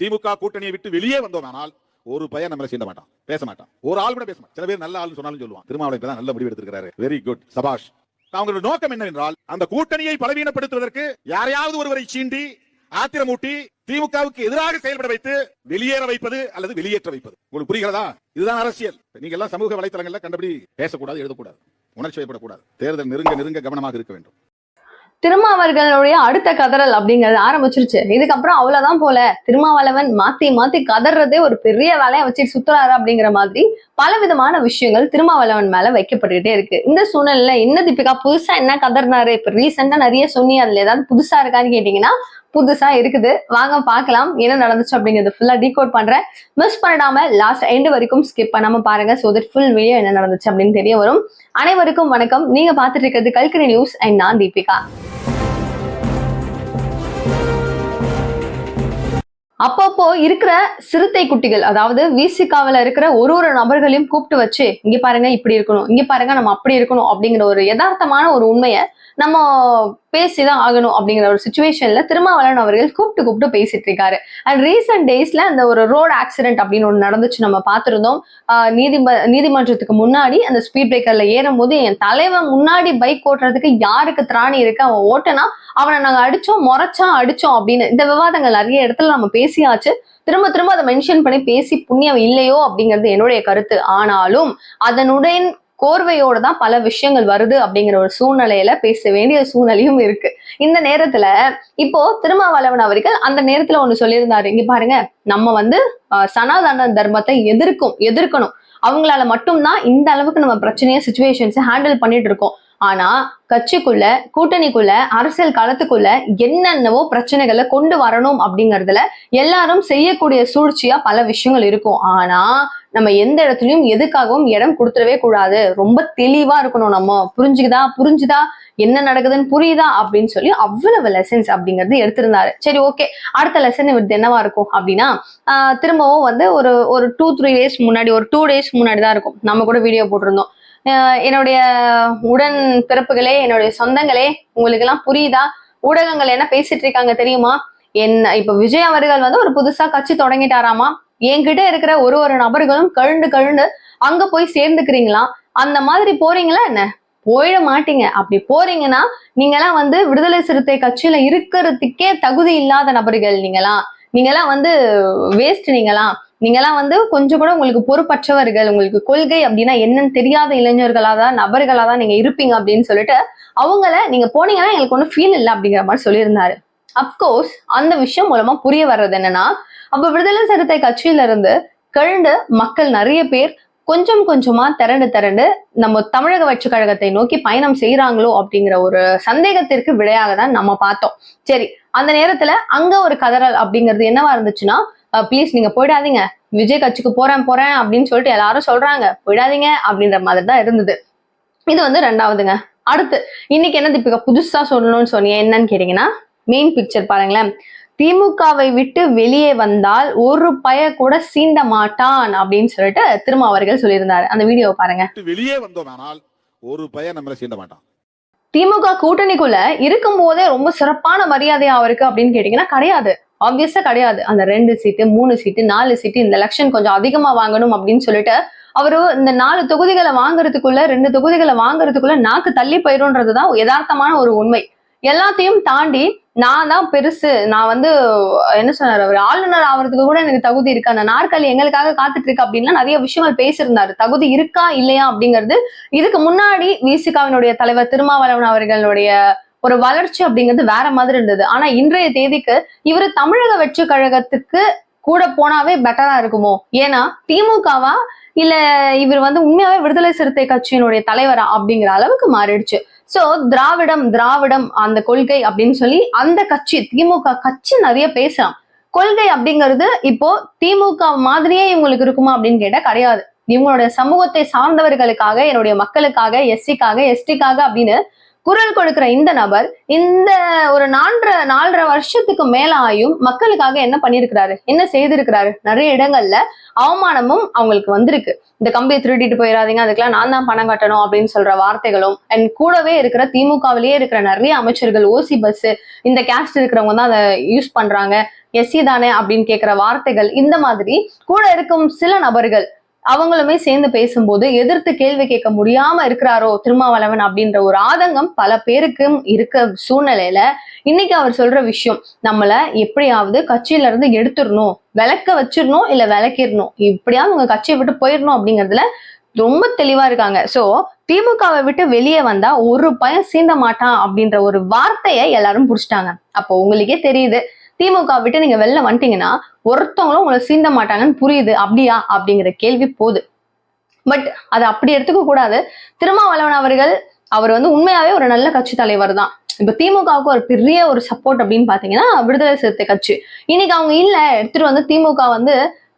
திமுக கூட்டணியை விட்டு வெளியே வந்தோமானால் ஒரு பையன் நம்மளை சீண்ட மாட்டான். பேச மாட்டான். ஒரு ஆள் கூட பேச மாட்டான். சில பேர் நல்ல ஆள்னு சொன்னாலும் சொல்லுவான். திருமாவளவன் தான் நல்ல முடிவு எடுத்திருக்கிறாரு. வெரி குட் சபாஷ். அவங்களோட நோக்கம் என்னவென்றால் அந்த கூட்டணியை பலவீனப்படுத்துவதற்கு யாரையாவது ஒருவரை சீண்டி ஆத்திரமூட்டி திமுகவுக்கு எதிராக செயல்பட வைத்து வெளியேற வைப்பது அல்லது வெளியேற்ற வைப்பது. உங்களுக்கு புரிகிறதா? இதுதான் அரசியல். நீங்க எல்லாம் சமூக வலைத்தளங்கள்ல கண்டபடி பேசக்கூடாது எழுதக்கூடாது. உணர்ச்சி வைப்படக்கூடாது தேர்தல் நெருங்க நெருங்க கவனமாக இருக்க வேண்டும். திருமாவர்களுடைய அடுத்த கதறல் அப்படிங்கறது ஆரம்பிச்சிருச்சு. இதுக்கப்புறம் அவ்வளவுதான் போல. திருமாவளவன் மாத்தி மாத்தி கதறதே ஒரு பெரிய வேலையை வச்சுட்டு சுத்துறாரு அப்படிங்கிற மாதிரி பல விதமான விஷயங்கள் திருமாவளவன் மேல வைக்கப்பட்டுக்கிட்டே இருக்கு. இந்த சூழ்நிலையில என்ன தீபிகா புதுசா என்ன கதறினாரு? இப்ப ரீசெண்டா நிறைய சொன்னி அதுல ஏதாவது புதுசா இருக்கான்னு கேட்டீங்கன்னா புதுசா இருக்குது. வாங்க பார்க்கலாம் என்ன நடந்துச்சு அப்படிங்கிறது ஃபுல்லா டீகோட் பண்றேன். மிஸ் பண்ணிடாம லாஸ்ட் எண்டு வரைக்கும் ஸ்கிப் பண்ணாம பாருங்க. ஸோ தட் ஃபுல் வீடியோ என்ன நடந்துச்சு அப்படின்னு தெரிய வரும். அனைவருக்கும் வணக்கம். நீங்க பார்த்துட்டு இருக்கிறது கல்கரி நியூஸ் அண்ட் நான் தீபிகா. அப்பப்போ இருக்கிற சிறுத்தை குட்டிகள் அதாவது விசிகாவில் இருக்கிற ஒரு ஒரு நபர்களையும் கூப்பிட்டு வச்சு இங்க பாருங்க இப்படி இருக்கணும் இங்க பாருங்க நம்ம அப்படி இருக்கணும் அப்படிங்கிற ஒரு யதார்த்தமான ஒரு உண்மையை நம்ம பேசிதான் ஆகணும் அப்படிங்கிற ஒரு சுச்சுவேஷன்ல திருமாவளவன் அவர்கள் கூப்பிட்டு கூப்பிட்டு பேசிட்டு இருக்காரு. அண்ட் ரீசெண்ட் டேஸ்ல அந்த ஒரு ரோடு ஆக்சிடென்ட் அப்படின்னு ஒன்று நடந்துச்சு நம்ம பார்த்திருந்தோம். நீதிம நீதிமன்றத்துக்கு முன்னாடி அந்த ஸ்பீட் பிரேக்கர்ல ஏறும் போது என் தலைவன் முன்னாடி பைக் ஓட்டுறதுக்கு யாருக்கு திராணி இருக்கு? அவன் ஓட்டுனா அவனை நாங்கள் அடிச்சோம் முறைச்சோம் அடிச்சோம் அப்படின்னு இந்த விவாதங்கள் நிறைய இடத்துல நம்ம பேசியாச்சு. திரும்ப திரும்ப அதை மென்ஷன் பண்ணி பேசி புண்ணியம் இல்லையோ? அப்படிங்கிறது என்னுடைய கருத்து. ஆனாலும் அதனுடன் கோர்வையோடு தான் பல விஷயங்கள் வருது அப்படிங்கிற ஒரு சூழ்நிலையில பேச வேண்டிய சூழ்நிலையும் இருக்கு. இந்த நேரத்துல இப்போ திருமாவளவன் அவர்கள் அந்த நேரத்துல ஒண்ணு சொல்லியிருந்தாரு. இங்க பாருங்க நம்ம வந்து சனாதன தர்மத்தை எதிர்க்கும் எதிர்க்கணும். அவங்களால மட்டும்தான் இந்த அளவுக்கு நம்ம பிரச்சனையை சுச்சுவேஷன்ஸை ஹேண்டில் பண்ணிட்டு இருக்கோம். ஆனா கட்சிக்குள்ள கூட்டணிக்குள்ள அரசியல் களத்துக்குள்ள என்னென்னவோ பிரச்சனைகளை கொண்டு வரணும் அப்படிங்கறதுல எல்லாரும் செய்யக்கூடிய சூழ்ச்சியா பல விஷயங்கள் இருக்கும். ஆனா நம்ம எந்த இடத்துலயும் எதுக்காகவும் இடம் கொடுத்துடவே கூடாது. ரொம்ப தெளிவா இருக்கணும் நம்ம. புரிஞ்சுக்குதா? புரிஞ்சுதா? என்ன நடக்குதுன்னு புரியுதா? அப்படின்னு சொல்லி அவ்வளவு லெசன்ஸ் அப்படிங்கிறது எடுத்திருந்தாரு. சரி ஓகே அடுத்த லெசன் இவரது என்னவா இருக்கும் அப்படின்னா ஆஹ் திரும்பவும் வந்து ஒரு ஒரு டூ த்ரீ டேஸ் முன்னாடி ஒரு டூ டேஸ் முன்னாடி தான் இருக்கும். நம்ம கூட வீடியோ போட்டிருந்தோம். ஆஹ் என்னுடைய உடன் பிறப்புகளே என்னுடைய சொந்தங்களே உங்களுக்கு எல்லாம் புரியுதா? ஊடகங்கள் என்ன பேசிட்டு இருக்காங்க தெரியுமா? என்ன இப்ப விஜய் அவர்கள் வந்து ஒரு புதுசா கட்சி தொடங்கிட்டாராமா? என்கிட்ட இருக்கிற ஒரு ஒரு நபர்களும் கழுண்டு கழுண்டு அங்க போய் சேர்ந்துக்கிறீங்களா? அந்த மாதிரி போறீங்களா என்ன? போயிட மாட்டீங்க. அப்படி போறீங்கன்னா நீங்கெல்லாம் வந்து விடுதலை சிறுத்தை கட்சியில இருக்கிறதுக்கே தகுதி இல்லாத நபர்கள் நீங்களாம் நீங்கெல்லாம் வந்து வேஸ்ட் நீங்களாம் நீங்கெல்லாம் வந்து கொஞ்சம் கூட உங்களுக்கு பொறுப்பற்றவர்கள் உங்களுக்கு கொள்கை அப்படின்னா என்னன்னு தெரியாத இளைஞர்களா தான் நபர்களா தான் நீங்க இருப்பீங்க அப்படின்னு சொல்லிட்டு அவங்கள நீங்க போனீங்கன்னா எங்களுக்கு ஒன்றும் ஃபீல் இல்லை அப்படிங்கிற மாதிரி சொல்லியிருந்தாரு. அப்கோர்ஸ் அந்த விஷயம் மூலமா புரிய வர்றது என்னன்னா அப்ப விடுதலை சிறுத்தை கட்சியில இருந்து கழுண்டு மக்கள் நிறைய பேர் கொஞ்சம் கொஞ்சமா திரண்டு திரண்டு நம்ம தமிழக வச்சு கழகத்தை நோக்கி பயணம் செய்யறாங்களோ அப்படிங்கிற ஒரு சந்தேகத்திற்கு விடையாக தான் நம்ம பார்த்தோம். சரி அந்த நேரத்துல அங்க ஒரு கதறல் அப்படிங்கிறது என்னவா இருந்துச்சுன்னா ப்ளீஸ் நீங்க போயிடாதீங்க. விஜய் கட்சிக்கு போறேன் போறேன் அப்படின்னு சொல்லிட்டு எல்லாரும் சொல்றாங்க. போயிடாதீங்க அப்படின்ற மாதிரி தான் இருந்தது. இது வந்து ரெண்டாவதுங்க. அடுத்து இன்னைக்கு என்ன தீபிகா புதுசா சொல்லணும்னு சொன்னீங்க என்னன்னு கேட்டீங்கன்னா மெயின் பிக்சர் பாருங்களேன். திமுகவை விட்டு வெளியே வந்தால் ஒரு பய கூட சீண்ட மாட்டான் அப்படின்னு சொல்லிட்டு திரும்ப அவர்கள் சொல்லியிருந்தாரு. அந்த வீடியோவை பாருங்க. வெளியே வந்தோமானால் ஒரு பையன் நம்மளை சீண்ட மாட்டான். திமுக கூட்டணிக்குள்ள இருக்கும் போதே ரொம்ப சிறப்பான மரியாதையா அவருக்கு அப்படின்னு கேட்டீங்கன்னா கிடையாது. ஆப்வியஸா கிடையாது. அந்த ரெண்டு சீட்டு மூணு சீட்டு நாலு சீட்டு இந்த எலெக்ஷன் கொஞ்சம் அதிகமா வாங்கணும் அப்படின்னு சொல்லிட்டு அவரு இந்த நாலு தொகுதிகளை வாங்குறதுக்குள்ள ரெண்டு தொகுதிகளை வாங்குறதுக்குள்ள நாக்கு தள்ளி போயிரும்ன்றதுதான் யதார்த்தமான ஒரு உண்மை. எல்லாத்தையும் தாண்டி நான் தான் பெருசு. நான் வந்து என்ன சொன்னார் அவர்? ஆளுநர் ஆகிறதுக்கு கூட எனக்கு தகுதி இருக்கு. அந்த நாற்காலி எங்களுக்காக காத்துட்டு இருக்கு அப்படின்லாம் நிறைய விஷயங்கள் பேசியிருந்தாரு. தகுதி இருக்கா இல்லையா அப்படிங்கிறது இதுக்கு முன்னாடி விசிகாவினுடைய தலைவர் திருமாவளவன் அவர்களுடைய ஒரு வளர்ச்சி அப்படிங்கிறது வேற மாதிரி இருந்தது. ஆனா இன்றைய தேதிக்கு இவரு தமிழக வெற்றி கழகத்துக்கு கூட போனாவே பெட்டரா இருக்குமோ? ஏன்னா திமுகவா? இல்ல இவர் வந்து உண்மையாவே விடுதலை சிறுத்தை கட்சியினுடைய தலைவரா அப்படிங்கிற அளவுக்கு மாறிடுச்சு. சோ திராவிடம் திராவிடம் அந்த கொள்கை அப்படின்னு சொல்லி அந்த கட்சி திமுக கட்சி நிறைய பேசலாம் கொள்கை அப்படிங்கிறது இப்போ திமுக மாதிரியே இவங்களுக்கு இருக்குமா அப்படின்னு கேட்டா கிடையாது. இவங்களுடைய சமூகத்தை சார்ந்தவர்களுக்காக என்னுடைய மக்களுக்காக எஸ்சிக்காக எஸ்டிக்காக அப்படின்னு குரல் கொடுக்கிற இந்த நபர் இந்த ஒரு நான்கரை நாலரை வருஷத்துக்கு மேல ஆயும் மக்களுக்காக என்ன பண்ணியிருக்கிறாரு? என்ன செய்திருக்கிறாரு? நிறைய இடங்கள்ல அவமானமும் அவங்களுக்கு வந்திருக்கு. இந்த கம்பியை திருடிட்டு போயிடாதீங்க அதுக்கெல்லாம் நான் தான் பணம் கட்டணும் அப்படின்னு சொல்ற வார்த்தைகளும் அண்ட் கூடவே இருக்கிற திமுகவிலேயே இருக்கிற நிறைய அமைச்சர்கள் ஓசி பஸ் இந்த கேஸ்ட் இருக்கிறவங்க தான் அதை யூஸ் பண்றாங்க. எஸ்சி தானே அப்படின்னு கேட்கிற வார்த்தைகள் இந்த மாதிரி கூட இருக்கும் சில நபர்கள் அவங்களுமே சேர்ந்து பேசும்போது எதிர்த்து கேள்வி கேட்க முடியாம இருக்கிறாரோ திருமாவளவன் அப்படின்ற ஒரு ஆதங்கம் பல பேருக்கும் இருக்க சூழ்நிலையில இன்னைக்கு அவர் சொல்ற விஷயம் நம்மள எப்படியாவது கட்சியில இருந்து எடுத்துடணும் விளக்க வச்சிடணும் இல்ல விளக்கிடணும். இப்படியாவது உங்க கட்சியை விட்டு போயிடணும் அப்படிங்கறதுல ரொம்ப தெளிவா இருக்காங்க. சோ திமுகவை விட்டு வெளியே வந்தா ஒரு பயம் சீந்த மாட்டான் அப்படின்ற ஒரு வார்த்தையை எல்லாரும் புடிச்சிட்டாங்க. அப்போ உங்களுக்கே தெரியுது திமுக விட்டு நீங்க வெளில வந்துட்டீங்கன்னா ஒருத்தவங்களும் உங்களை சீந்த மாட்டாங்கன்னு புரியுது. அப்படியா? அப்படிங்கிற கேள்வி போகுது. பட் அதை அப்படி எடுத்துக்க கூடாது. திருமாவளவன் அவர்கள் அவர் வந்து உண்மையாவே ஒரு நல்ல கட்சி தலைவர் தான். இப்ப திமுகவுக்கு ஒரு பெரிய ஒரு சப்போர்ட் அப்படின்னு பாத்தீங்கன்னா விடுதலை சிறுத்தை கட்சி. இன்னைக்கு அவங்க இல்ல எடுத்துட்டு வந்து திமுக வந்து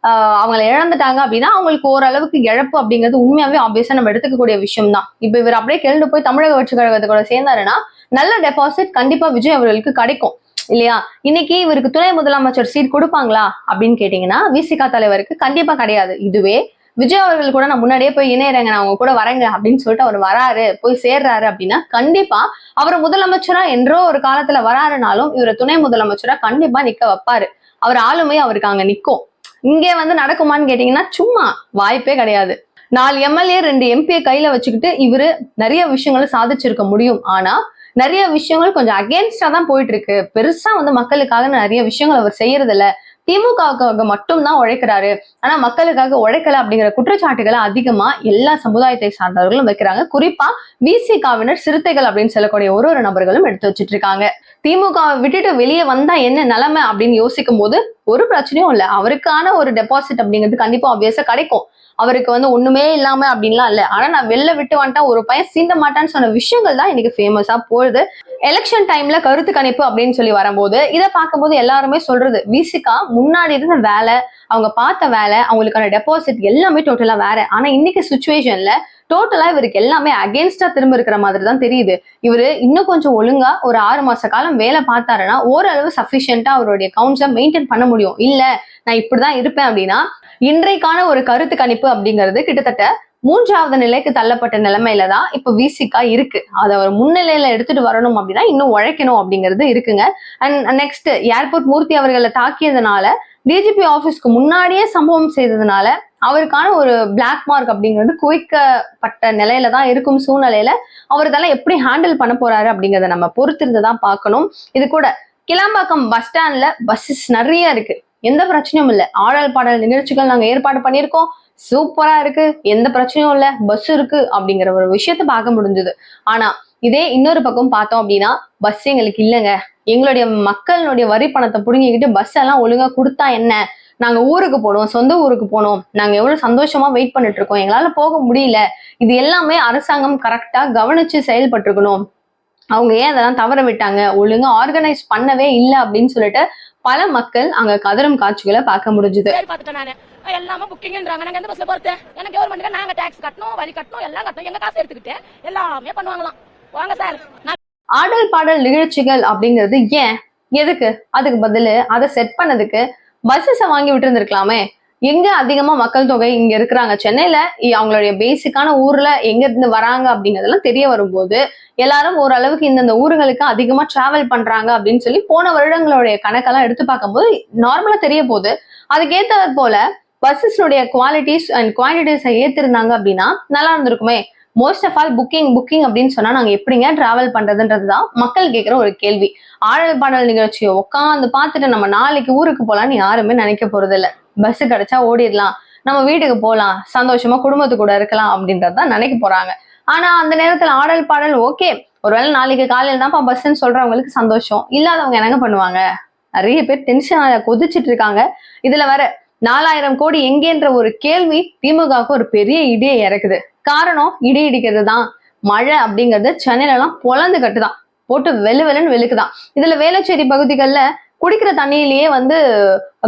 ஆஹ் அவங்களை இழந்துட்டாங்க அப்படின்னா அவங்களுக்கு ஓரளவுக்கு இழப்பு அப்படிங்கிறது உண்மையாவே ஆப்வியஸா நம்ம எடுத்துக்கக்கூடிய விஷயம் தான் இப்ப இவர் அப்படியே கிளண்டு போய் தமிழக வெற்றி கழகத்தை கூட சேர்ந்தாருன்னா நல்ல டெபாசிட் கண்டிப்பா விஜய் அவர்களுக்கு கிடைக்கும். இல்லையா? இன்னைக்கு இவருக்கு துணை முதலமைச்சர் சீட் கொடுப்பாங்களா அப்படின்னு கேட்டீங்கன்னா விசிகா தலைவருக்கு கண்டிப்பா கிடையாது. இதுவே விஜய் அவர்கள் கூட நான் முன்னாடியே போய் இணையறேங்க நான் அவங்க கூட வரேங்க அப்படின்னு சொல்லிட்டு அவர் வராரு போய் சேர்றாரு அப்படின்னா கண்டிப்பா அவர் முதலமைச்சரா என்றோ ஒரு காலத்துல வராருனாலும் இவரை துணை முதலமைச்சரா கண்டிப்பா நிக்க வைப்பாரு. அவர் ஆளுமை அவருக்கு அங்க நிக்கும். இங்கே வந்து நடக்குமான்னு கேட்டீங்கன்னா சும்மா வாய்ப்பே கிடையாது. நாலு எம்எல்ஏ ரெண்டு எம்பியை கையில வச்சுக்கிட்டு இவரு நிறைய விஷயங்களை சாதிச்சிருக்க முடியும். ஆனா நிறைய விஷயங்கள் கொஞ்சம் அகேன்ஸ்டா தான் போயிட்டு இருக்கு. பெருசா வந்து மக்களுக்காக நிறைய விஷயங்கள் அவர் செய்யறது இல்ல திமுகவுக்காக மட்டும் தான் உழைக்கிறாரு. ஆனா மக்களுக்காக உழைக்கல அப்படிங்கிற குற்றச்சாட்டுகளை அதிகமா எல்லா சமுதாயத்தை சார்ந்தவர்களும் வைக்கிறாங்க. குறிப்பா விசிகாவினர் சிறுத்தைகள் அப்படின்னு சொல்லக்கூடிய ஒரு ஒரு நபர்களும் எடுத்து வச்சிட்டு இருக்காங்க திமுகவை விட்டுட்டு வெளியே வந்தா என்ன நிலைமை அப்படின்னு யோசிக்கும் போது ஒரு பிரச்சனையும் இல்ல. அவருக்கான ஒரு டெபாசிட் அப்படிங்கிறது கண்டிப்பா ஆப்வியஸா கிடைக்கும். அவருக்கு வந்து ஒண்ணுமே இல்லாம அப்படின்லாம் இல்ல. ஆனா நான் வெளில விட்டு வந்துட்டா ஒரு பையன் சீண்ட மாட்டான்னு சொன்ன விஷயங்கள் தான் இன்னைக்கு ஃபேமஸா போகுது. எலெக்ஷன் டைம்ல கருத்து கணிப்பு அப்படின்னு சொல்லி வரும்போது இதை பார்க்கும்போது எல்லாருமே சொல்றது விசிகா முன்னாடி இருந்த வேலை அவங்க பார்த்த வேலை அவங்களுக்கான டெபாசிட் எல்லாமே டோட்டலா வேற. ஆனா இன்னைக்கு சுச்சுவேஷன்ல டோட்டலா இவருக்கு எல்லாமே அகேன்ஸ்டா திரும்ப இருக்கிற மாதிரி தான் தெரியுது. இவரு இன்னும் கொஞ்சம் ஒழுங்கா ஒரு ஆறு மாச காலம் வேலை பார்த்தாருன்னா ஓரளவு சஃபிஷியன்டா அவருடைய கவுன்ஸை மெயின்டைன் பண்ண முடியும். இல்ல நான் இப்படிதான் இருப்பேன் அப்படின்னா இன்றைக்கான ஒரு கருத்து கணிப்பு அப்படிங்கிறது கிட்டத்தட்ட மூன்றாவது நிலைக்கு தள்ளப்பட்ட நிலைமையில தான் இப்ப விசிக்கா இருக்கு. அதை ஒரு முன்னிலையில எடுத்துட்டு வரணும் அப்படின்னா இன்னும் உழைக்கணும் அப்படிங்கிறது இருக்குங்க. அண்ட் நெக்ஸ்ட் ஏர்போர்ட் மூர்த்தி அவர்களை தாக்கியதுனால டிஜிபி ஆஃபீஸ்க்கு முன்னாடியே சம்பவம் செய்ததுனால அவருக்கான ஒரு பிளாக் மார்க் அப்படிங்கிறது குவிக்கப்பட்ட நிலையில தான் இருக்கும் சூழ்நிலையில அவர் இதெல்லாம் எப்படி ஹேண்டில் பண்ண போறாரு அப்படிங்கிறத நம்ம பொறுத்திருந்து தான் பார்க்கணும். இது கூட கிளாம்பாக்கம் பஸ் ஸ்டாண்ட்ல பஸ்ஸஸ் நிறைய இருக்கு. எந்த பிரச்சனையும் இல்லை. ஆடல் பாடல் நிகழ்ச்சிகள் நாங்கள் ஏற்பாடு பண்ணியிருக்கோம். சூப்பரா இருக்கு. எந்த பிரச்சனையும் இல்லை. பஸ் இருக்கு அப்படிங்கிற ஒரு விஷயத்த பார்க்க முடிஞ்சது. ஆனா இதே இன்னொரு பக்கம் பார்த்தோம் அப்படின்னா பஸ் எங்களுக்கு இல்லைங்க. எங்களுடைய மக்களுடைய வரி பணத்தை புடுங்கிக்கிட்டு பஸ் எல்லாம் ஒழுங்கா கொடுத்தா என்ன? நாங்க ஊருக்கு போனோம் சொந்த ஊருக்கு போனோம். நாங்க எவ்வளவு சந்தோஷமா வெயிட் பண்ணிட்டு இருக்கோம். எங்களால போக முடியல. இது எல்லாமே அரசாங்கம் கரெக்டா கவனிச்சு செயல்பட்டிருக்கணும். அவங்க ஏன் அதெல்லாம் தவற விட்டாங்க? ஒழுங்கா ஆர்கனைஸ் பண்ணவே இல்லை அப்படின்னு சொல்லிட்டு பல மக்கள் அங்க கதரும் காட்சிகளை பார்க்க முடிஞ்சது. எல்லாமே புக்கிங்ன்றாங்க நாங்க எந்த பஸ்ல போறது? எனக்கு கவர்மெண்ட் நாங்க டாக்ஸ் கட்டணும் வரி கட்டணும் எல்லாம் கட்டணும். எங்க காசு எடுத்துக்கிட்டு? எல்லாமே பண்ணுவாங்களாம். வாங்க சார். ஆடல் பாடல் நிகழ்ச்சிகள் அப்படிங்கிறது ஏன்? எதுக்கு? அதுக்கு பதிலு அதை செட் பண்ணதுக்கு பஸ்ஸஸை வாங்கி விட்டுருந்துருக்கலாமே. எங்க அதிகமா மக்கள் தொகை இங்க இருக்கிறாங்க? சென்னையில அவங்களுடைய பேசிக்கான ஊர்ல எங்க இருந்து வராங்க அப்படிங்கறதெல்லாம் தெரிய வரும்போது எல்லாரும் ஓரளவுக்கு இந்தந்த ஊருங்களுக்கு அதிகமா டிராவல் பண்றாங்க அப்படின்னு சொல்லி போன வருடங்களுடைய கணக்கெல்லாம் எடுத்து பார்க்கும்போது நார்மலா தெரிய போகுது. அதுக்கேத்தது போல பஸ்ஸஸ்னுடைய குவாலிட்டிஸ் அண்ட் குவான்டிட்டிஸை ஏத்திருந்தாங்க அப்படின்னா நல்லா இருந்திருக்குமே. Most of all booking booking அப்படின்னு சொன்னா நாங்க எப்படிங்க டிராவல் பண்றதுன்றது தான் மக்கள் கேட்குற ஒரு கேள்வி. ஆடல் பாடல் நிகழ்ச்சியை உட்காந்து பார்த்துட்டு நம்ம நாளைக்கு ஊருக்கு போலாம்னு யாருமே நினைக்க போறது இல்ல பஸ் கிடைச்சா ஓடிடலாம். நம்ம வீட்டுக்கு போகலாம் சந்தோஷமா குடும்பத்து கூட இருக்கலாம் அப்படின்றது தான் நினைக்க போறாங்க. ஆனா அந்த நேரத்துல ஆடல் பாடல் ஓகே ஒருவேளை நாளைக்கு காலையில தான்ப்பா பஸ்ன்னு சொல்றவங்களுக்கு சந்தோஷம். இல்லாதவங்க என்னங்க பண்ணுவாங்க? நிறைய பேர் டென்ஷன் கொதிச்சிட்டு இருக்காங்க. இதுல வேற நாலாயிரம் கோடி எங்கேன்ற ஒரு கேள்வி திமுகவுக்கு ஒரு பெரிய இடியை இறக்குது. காரணம் இடி இடிக்கிறது தான் மழை அப்படிங்கிறது சென்னையில எல்லாம் பொழந்து கட்டுதான். போட்டு வெளு வெளுன்னு வெளுக்குதான். இதுல வேளச்சேரி பகுதிகளில் குடிக்கிற தண்ணியிலேயே வந்து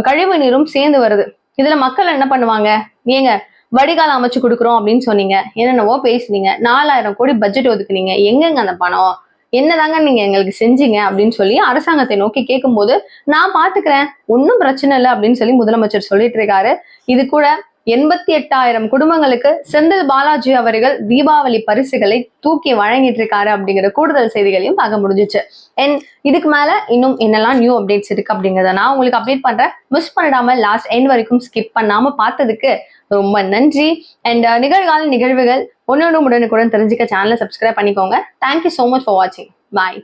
கழிவு நீரும் சேர்ந்து வருது. இதுல மக்கள் என்ன பண்ணுவாங்க? ஏங்க வடிகால் அமைச்சு கொடுக்குறோம் அப்படின்னு சொன்னீங்க. என்னென்னவோ பேசுனீங்க. நாலாயிரம் கோடி பட்ஜெட் ஒதுக்குனீங்க. எங்கெங்க அந்த பணம்? என்னதாங்க நீங்க எங்களுக்கு செஞ்சீங்க அப்படின்னு சொல்லி அரசாங்கத்தை நோக்கி கேட்கும்போது நான் பாத்துக்கிறேன். ஒன்றும் பிரச்சனை இல்லை அப்படின்னு சொல்லி முதலமைச்சர் சொல்லிட்டு இருக்காரு. இது கூட எண்பத்தி எட்டாயிரம் குடும்பங்களுக்கு செந்தில் பாலாஜி அவர்கள் தீபாவளி பரிசுகளை தூக்கி வழங்கிட்டு இருக்காரு அப்படிங்கிற கூடுதல் செய்திகளையும் பார்க்க முடிஞ்சுச்சு. அண்ட் இதுக்கு மேல இன்னும் என்னெல்லாம் நியூ அப்டேட்ஸ் இருக்கு அப்படிங்கறத நான் உங்களுக்கு அப்டேட் பண்றேன். மிஸ் பண்ணிடாம லாஸ்ட் எண்ட் வரைக்கும் ஸ்கிப் பண்ணாம பார்த்ததுக்கு ரொம்ப நன்றி. அண்ட் uh, நிகழ்கால நிகழ்வுகள் ஒன்னொன்று உடனுக்குடன் தெரிஞ்சுக்க சேனலை சப்ஸ்கிரைப் பண்ணிக்கோங்க. தேங்க்யூ ஸோ மச் ஃபார் வாட்சிங் பாய்